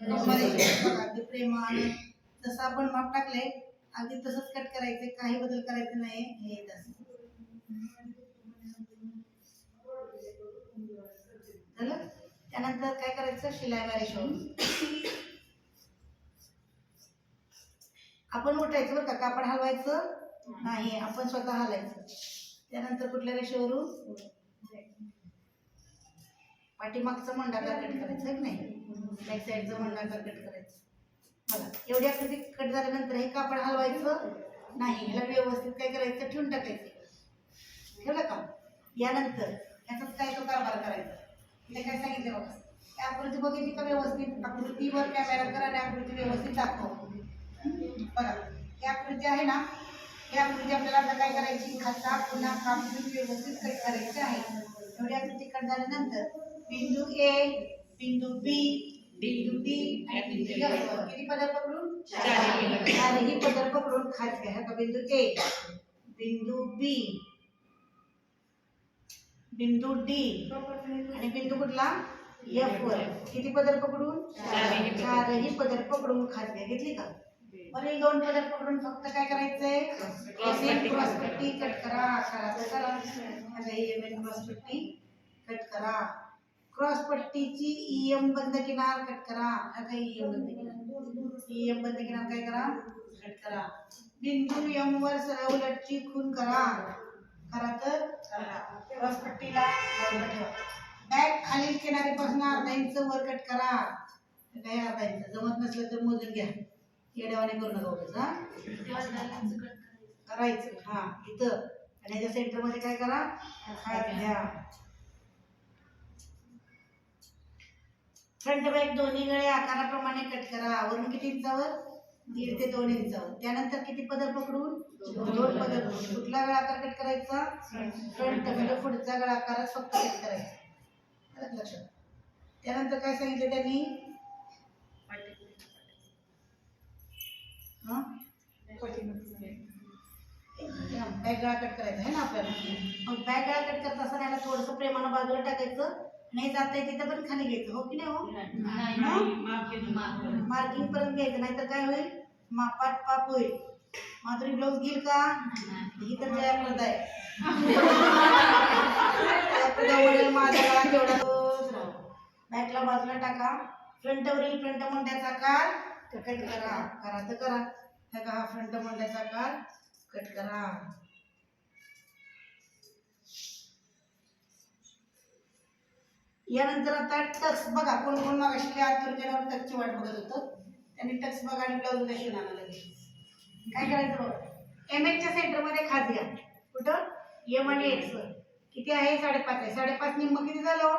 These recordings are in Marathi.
अगदी ते प्रेमाने जसं आपण माप टाकले अगदी तसंच कट करायचं काही बदल करायचे नाही हे येत असत. झालं? त्यानंतर काय करायचं? शिलाई बारीक आपण उठायचं बरं का? कापड हलवायचं? नाही आपण स्वतः हलायचं. त्यानंतर कुठल्या रेषेवरून? पाठीमागचा मंडाकार कट करायचा की नाही? बॅक साईडचा मंडाकार कट करायचा. बघा एवढी आकृती कट झाल्यानंतर हे कापड हलवायचं नाही. ह्याला व्यवस्थित काय करायचं? ठेवून टाकायचं. ठेवलं का? यानंतर ह्याचाच काय तो कारभार करायचा? इथे काय सांगितलं बघा. आकृती बघितली का व्यवस्थित? आकृतीवर कॅमेरा करा आणि आकृती व्यवस्थित दाखव. बघा ही आकृती आहे ना? ही आकृती आपल्याला आता काय करायची? खाता पुन्हा काम व्यवस्थित करायची आहे. एवढी आकृती कट झाल्यानंतर बिंदू ए बिंदू बी बिंदू डी आणि बिंदू F. किती पदर पकडून? चारही. चारही पदर पकडून खात घ्या. का बिंदू ए बिंदू बी बिंदू डी आणि बिंदू कुठला? एफ वर. किती पदर पकडून? चारही पदर. पकडून खात घ्या. घेतली का? वरील दोन पदर पकडून फक्त काय करायचंय. क्रॉस पट्टी कट करा. करा. तर करा. ही एम क्रॉस पट्टी कट करा. क्रॉस पट्टीची ईएम बंद किनार कट करा. आता ईएम बंद किनार ईएम बंद किनार काय करा? कट करा. बिंदू एम वर सरळ उलटची खून करा खरा तर क्रॉस पट्टीला बॅक खालील किनारीपासून अर्धा इंच वर कट करा. काय अर्धा इंच. जमत नसलं तर मोजून घ्या. येड्यावाने करू नका उगाच, हा. करायचं. हा इथं. आणि याच्या सेंटरमध्ये काय करा? घ्या. फ्रंट बॅक दोन्ही गळे आकाराप्रमाणे कट करा. वरून किती इंचावर? दीड ते दोन इंचावर. त्यानंतर किती पदर पकडून? दोन पदर पकडून. कुठला गळा आकार कट करायचा? फ्रंट म्हणजे पुढचा गळा आकारच फक्त कट करायचा. लक्षात. त्यानंतर काय सांगितलं त्यांनी? हा? बॅक गळा कट करायचा. आहे ना आपल्याला? मग बॅक गळा कट करत असताना याला थोडंसं प्रेमानं बाजूला टाकायचं. नाही जाता येत तिथं पण खाली घ्यायचं हो की नाही हो? मार्किंग पर्यंत घ्यायचं नाहीतर काय होईल? मापात पाप होईल. माधुरी ब्लाऊज घेईल का? ही तर जयाप्रदा आहे. राहू. बॅकला बाजूला टाका. फ्रंटवरील फ्रंट मोंड्याचा आकार. कट करा. करा तर करा. हे फ्रंट मोंड्याचा आकार. कट करा. यानंतर आता टक्स बघा कोण कोण मागाशी आतून गेल्यावर टक्सची वाट बघत होतं. त्यांनी टक्स बघा आणि ब्लाऊज कशी आणायला लागले काय करायचं बघा? एम एचच्या सेंटरमध्ये खात घ्या. कुठं? एम आणि एक्स किती आहे? साडेपाच आहे. साडेपाच निम्म किती झालं हो?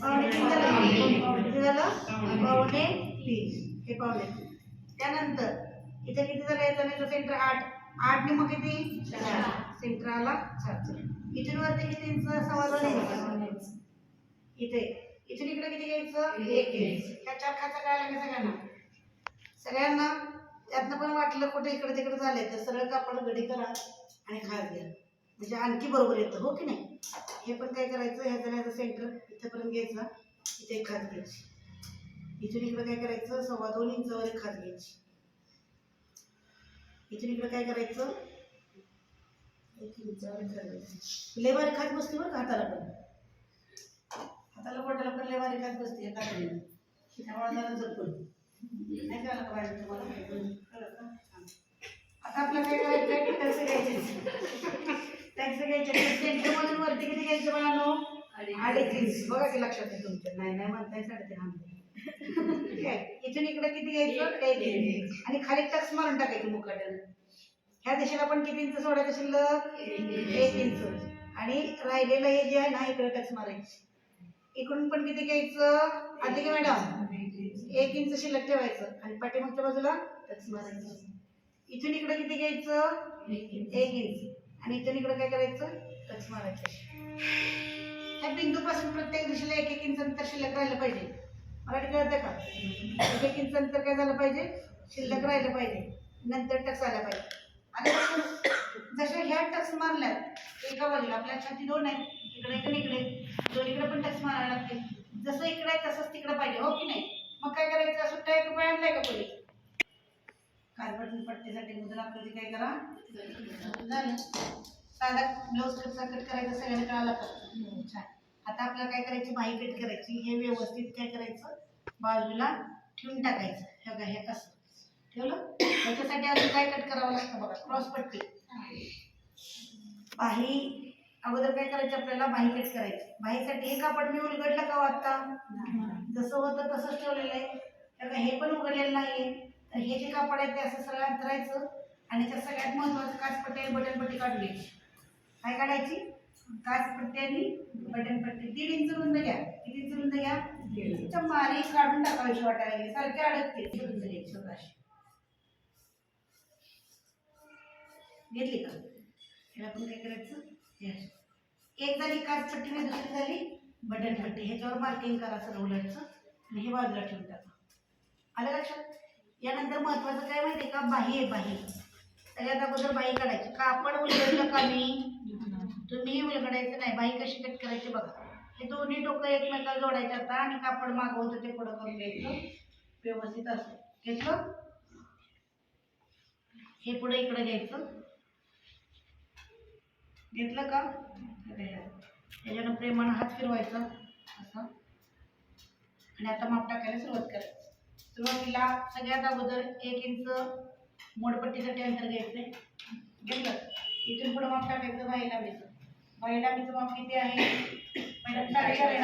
पावणे तीन झालं. किती झालं? पावणे तीन. हे पावणे त्यानंतर इथे किती झालं? याचं नाही सेंटर आठ. आठ निम्म किती? सेंटर आला चार. इथून वरती किती सव्वा दोन इथे. इथून इकडे किती घ्यायचं? एक इंच ह्या चार खाचा कळायला का सगळ्यांना. सगळ्यांना त्यातनं पण वाटलं कुठे इकडे तिकडे झाले तर सरळ कापड गडी करा आणि खात घ्या. म्हणजे आणखी बरोबर येतं हो की नाही? हे पण काय करायचं? ह्याचं ह्याचं सेंटर इथंपर्यंत घ्यायचं. इथे खात घ्यायची. इथून इकडे काय करायचं? सव्वा दोन इंचावर एक खात घ्यायची. इथून इकडे काय करायचं? एक इंचावर खात घ्यायची. लय बारीक खात बसते बरं का हाताला पण? हाताला बोटाला पण लय बारीक खात बसते एका हाताने. त्यामुळे जरा जपून. नाही कळलं का पाहिजे तुम्हाला कळलं का? आता आपलं काय आहे. टॅक्स घ्यायचे टॅक्स घ्यायचे सेंटरमधून वरती किती घ्यायचं मला नो अडीच. बघा की लक्षात आहे तुमच्या. नाही नाही म्हणताय साडेतीन आहे. इथून इकडे किती घ्यायचं? आणि खाली टक्स मारून टाकायचं मुकाट्यानं. ह्या दिशेला पण किती इंच सोडायचं शिल्लक? एक इंच. आणि राहिलेलं हे जे आहे ना इकडे टक्स मारायची. इकडून पण किती घ्यायचं? आधी का मॅडम एक इंच शिल्लक ठेवायचं. आणि पाठीमागच्या बाजूला मारायचं इथून इकडे किती घ्यायचं? एक इंच. आणि इथून इकडे काय करायचं? टच मारायचं ह्या बिंदूपासून प्रत्येक दिशेला एक एक इंच अंतर शिल्लक राहिलं पाहिजे. मराठी कळतं का? एक एक इंच अंतर काय झालं पाहिजे? शिल्लक राहिलं पाहिजे. नंतर टक्स आला पाहिजे. आणि जशा ह्या टक्स मारल्यात एका बाजूला आपल्या छाती दोन आहेत. इकडे आणि इकडे. दोन्हीकडे पण टक्स मारायला लागतील जसं इकडे आहे तसंच तिकडे पाहिजे. हो की नाही? मग काय करायचं? का कोणी? काजबटन पट्टीसाठी मुद्रा आकृती काय करा? झालं. साधा ब्लाऊज कसा कट करायचा सगळ्यांना कळाला का? छान. आता आपल्याला काय करायची? बाही कट करायची. हे व्यवस्थित काय करायचं? बाजूला ठेवून टाकायचं. हे बघा हे असं. ठेवलं? त्याच्यासाठी अजून काय कट करावं लागतं बघा? क्रॉस पट्टी. बाही अगोदर काय करायचं आपल्याला? बाही कट करायची. बाहीसाठी हे कापड मी उलगडलं का हो आत्ता? आता जसं होतं तसंच ठेवलेलं आहे. तर हे पण उघडलेलं नाही तर हे जे कापड आहे ते असं सगळं अंतरायचं आणि त्या सगळ्यात महत्वाचं काचपट्टी आणि बटनपट्टी काढली काय काढायची? काचपट्टी आणि बटनपट्टी. दीड इंच रुंद घ्या. किती इंच रुंद घ्या. त्या काढून टाकावीशी वाटायला सारखी सारखे अडकते. रुंद घ्यायची स्वतःशी. घेतली का? याला आपण काय करायचं? हे एक झाली काच पट्टी नाही दुसरी झाली बटन पट्टी ह्याच्यावर मार्किंग करा रोलरचं आणि हे बाजूला ठेवून टाका. आलं लक्षात? यानंतर महत्वाचं काय माहिती आहे का? बाही आहे बाही. सगळ्यात अगोदर बाही काढायची. कापड उलगडलं का मी? तुम्ही उलगडायचं नाही. बाही कशी कट करायची बघा. हे दोन्ही डोकं एकमेकाला जोडायचं आता. आणि कापड मागवतो ते पुढं करून घ्यायचं. व्यवस्थित असं. घेतलं? हे पुढे इकडे घ्यायचं. घेतलं का? त्याच्यानं प्रेमानं हात फिरवायचा. असा. आणि आता माप टाकायला सुरुवात करायची सुरुवातीला सगळ्यात अगोदर एक इंच मोडपट्टीसाठी अंतर घ्यायचंय. घेतलं इथून पुढे माप टाकायचं बाई लांबीचं बाई लांबीचं माप किती आहे? मॅडम साडेचार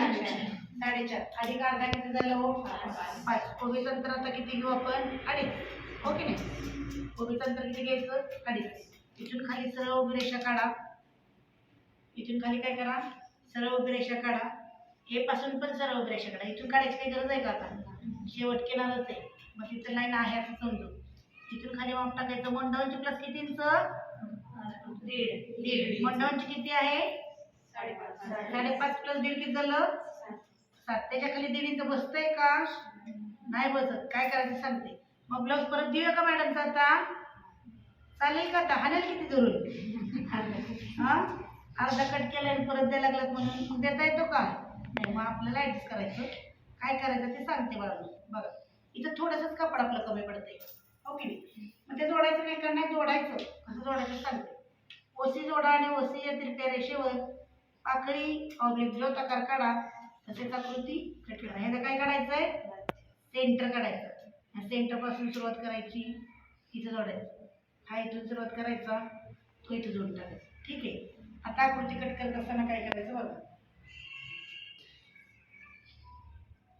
साडेचार. अधिक अर्धा किती झालं हो? पाच. कोबीचं अंतर आता किती घेऊ आपण? अडीच. हो की नाही? कोबीचं अंतर किती घ्यायचं? अडीच. इथून खाली सरळ उभी रेषा काढा. इथून खाली काय करा? सरळ उभी रेषा काढा. हे पासून पण सरळ उभी रेषा काढा. इथून काढायची काही गरज आहे का आता? शेवट केणारच आहे. मग तिथं लाईन आहे असं समजू. इथून खाली माप टाकायचं. मंडळांची प्लस किती इंच दीड. दीड. मंडळांची किती आहे? साडेपाच. प्लस दीड किती झालं? सात. त्याच्याखाली दीड इंच बसतंय का? नाही बसत. काय करायचं सांगते. मग ब्लाऊज परत देऊया का मॅडमचा आता? चालेल का आता? हाणेल किती धरून? हा? अर्धा कट केला आणि परत द्यायला लागलात म्हणून. मग देता येतो का? नाही मग आपल्याला ऍडजस्ट करायचं. काय करायचं ते सांगते मला बघा इथं थोडंसंच कापड आपलं कमी पडतंय. हो ओके नाही? मग ते जोडायचं काय? करणार जोडायचं? कसं जोडायचं सांगते. ओसी जोडा आणि ओसी या तिरप्या रेषेवर पाकळी ऑब्लिक जो काढा तसेच आकृती कट करा ह्याला काय काढायचं. आहे सेंटर काढायचं सेंटरपासून सुरुवात करायची. इथं जोडायचं. हा इथून सुरुवात करायचा. तो इथं जोडून टाकायचा. ठीक आहे? आता आकृती कट करत असताना काय करायचं बघा.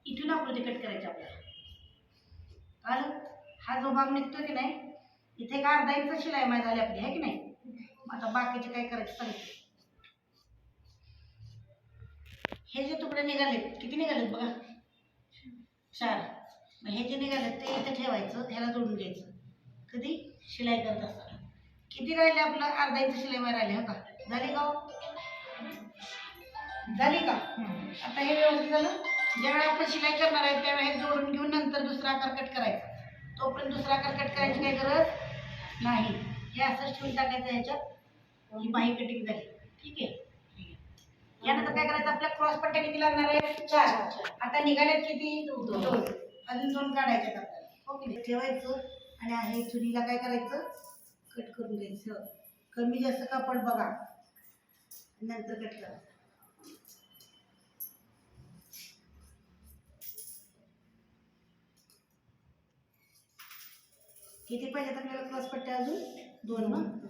इथून आकृती कट करायची आपल्याला. आलं हा जो भाग निघतो की नाही इथे का अर्धा इंच शिलाई माय झाली आपली आहे की नाही? आता बाकीचे काय करायचं सांगते हे जे तुकडे निघालेत किती निघालेत बघा? चार. मग हे जे निघालेत ते इथे ठेवायचं ह्याला जोडून घ्यायचं. कधी? शिलाई करत असताना. किती राहिले आपलं? अर्धा इंच शिलाई माय राहिले हो का? झाली का हो? झाली का? आता हे व्यवस्थित झालं. ज्यावेळेस आपण शिलाई करणार आहे त्यावेळी हे जोडून घेऊन नंतर दुसरा आकार कट करायचा. तोपर्यंत दुसरा आकार कट करायची काही गरज नाही. हे असं ठेवून टाकायचं ह्याच्यात. ही बाही कटिंग झाली. ठीक आहे? यानंतर काय करायचं? आपल्या क्रॉस पट्ट्या किती लागणार आहे? चार. आता निघाल्यात किती? दोन. अजून दोन काढायच्यात आपल्याला. हो ओके ठेवायचं आणि आहे चुलीला काय करायचं? कट करून घ्यायचं. कमी जास्त कापड बघा. नंतर कट करा. किती तर आपल्याला क्रॉस पट्ट्या अजून? दोन मग.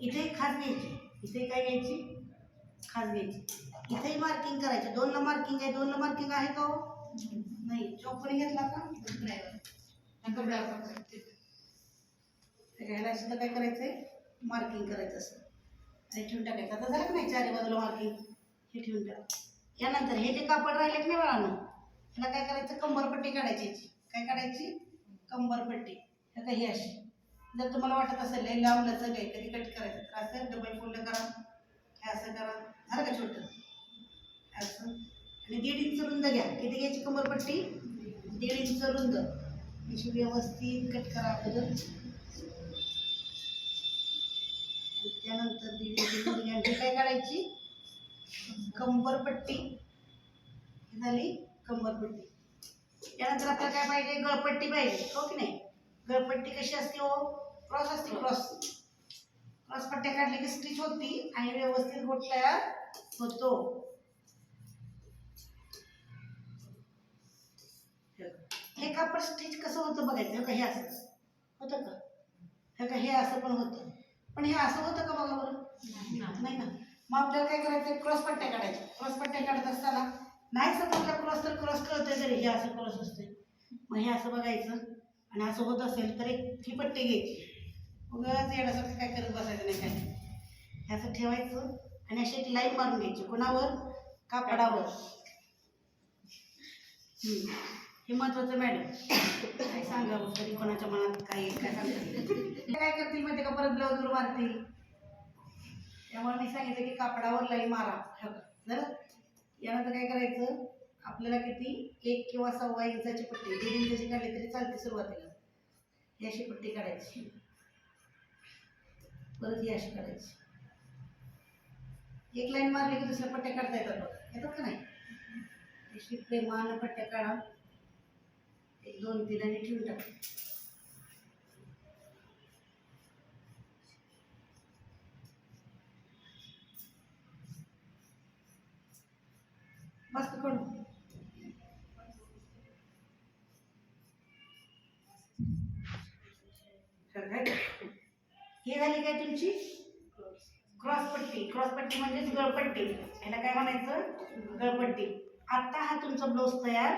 इथे खास घ्यायची. इथे काय घ्यायची? खास घ्यायची इथेही मार्किंग करायचं. दोनला मार्किंग आहे दोनला मार्किंग आहे का हो? नाही. चौकोनी घेतला का? ह्याला सुद्धा काय करायचंय? मार्किंग करायचं असं. आणि ठेवून टाकायचं. आता झालं नाही चारी बाजूला मार्किंग हे ठेवून टाक. यानंतर हे जे कापड राहिले की नाही बाळांनो ह्याला काय करायचं? कंबरपट्टी काढायची याची. काय काढायची? कंबरपट्टी. हे काही अशी. जर तुम्हाला वाटत असेल हे लांब लचक आहे कधी कट करायचं तर असं डबल फोल्ड करा. हे असं करा. झालं का छोटं? असं. आणि दीड इंच रुंद घ्या. किती घ्यायची कंबरपट्टी दीड इंच रुंद. अशी व्यवस्थित कट करा अगोदर. त्यानंतर दिली दिली आणि काय काढायची कंबरपट्टी. ही झाली कंबरपट्टी. त्यानंतर आपल्याला काय पाहिजे? गळपट्टी पाहिजे. हो की नाही? गळपट्टी कशी असते हो? क्रॉस असते क्रॉस. क्रॉस पट्ट्या काढली की स्टिच होती आणि व्यवस्थित गोट तयार होतो. हे कापड स्टिच कसं होतं बघायचं? का हे असं? होतं का? हे का हे असं पण होतं? पण हे असं होतं का बघा बरं? नाही ना. मग आपल्याला काय करायचं क्रॉस पट्ट्या काढायच्या. क्रॉस पट्ट्या काढत असताना नाही समजला क्रॉस तर क्रॉस कळतोय तरी हे असं क्रॉस असते मग हे असं बघायचं. आणि असं होत असेल तर एक ही पट्टी घ्यायची. उगाच येण्यासारखं काय करत बसायचं नाही काय ह्याचं ठेवायचं आणि अशी एक लाईन मारून घ्यायची. कोणावर? कापडावर. हे महत्वाचं मॅडम काय सांगावं? तरी कोणाच्या मनात काय काय सांगतील काय करतील माहिती का? परत ब्लाऊजवर मारतील. त्यामुळे मी सांगितलं की कापडावर लाईन मारा. जर. यानंतर काय करायचं? आपल्याला किती? एक किंवा सव्वा इंचाची पट्टी. दीड इंचाची काढली तरी चालते सुरुवातीला. ही अशी पट्टी काढायची. परत ही अशी काढायची एक लाईन मारली की दुसऱ्या पट्ट्या काढता येतात बघा. येतात का नाही? अशी प्रेमानं पट्ट्या काढा. एक दोन तीन आणि ठेवून टाका. मस्त करू हे झाली काय तुमची? क्रॉसपट्टी क्रॉसपट्टी म्हणजेच गळपट्टी. याला काय म्हणायचं? गळपट्टी. आता हा तुमचा ब्लाऊज तयार